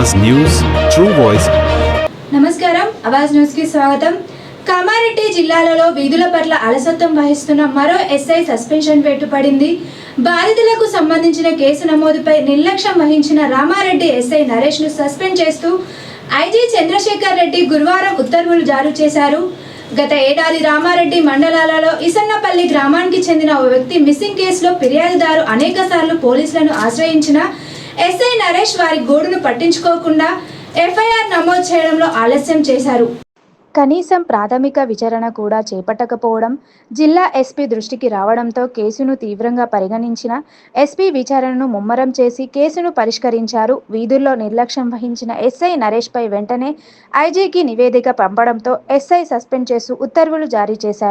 అవాజ్ news true voice. నమస్కారం అవాజ్ న్యూస్కి స్వాగతం. కామారెడ్డి జిల్లాలలో వీధుల పట్ల అలసత్వం వహిస్తున్న మరో ఎస్ఐ సస్పెన్షన్ వేటు పడింది బాధితులకు సంబంధించిన కేసు నమోదుపై నిర్లక్ష్యం వహించిన రామారెడ్డి ఎస్ఐ నరేష్ను సస్పెండ్ చేస్తూ ఐజీ చంద్రశేఖర్ రెడ్డి గురువారం ఉత్తర్వులు జారీ చేశారు. గత ఏడాది రామారెడ్డి మండలాలలో ఇసన్నపల్లి గ్రామానికి చెందిన ఓ వ్యక్తి మిస్సింగ్ కేసులో ఫిర్యాదుదారు అనేకసార్లు పోలీసులను ఆశ్రయించిన ఎస్ఐ నరేష్ వారి గోడును పట్టించుకోకుండా ఎఫ్ఐఆర్ నమోదు చేయడంలో ఆలస్యం చేశారు. కనీసం ప్రాథమిక విచారణ కూడా చేపట్టకపోవడం జిల్లా ఎస్పీ దృష్టికి రావడంతో కేసును తీవ్రంగా పరిగణించిన ఎస్పీ విచారణను ముమ్మరం చేసి కేసును పరిష్కరించారు. వీధుల్లో నిర్లక్ష్యం వహించిన ఎస్ఐ నరేష్పై వెంటనే ఐజీకి నివేదిక పంపడంతో ఎస్ఐ సస్పెండ్ చేస్తూ ఉత్తర్వులు జారీ చేశారు.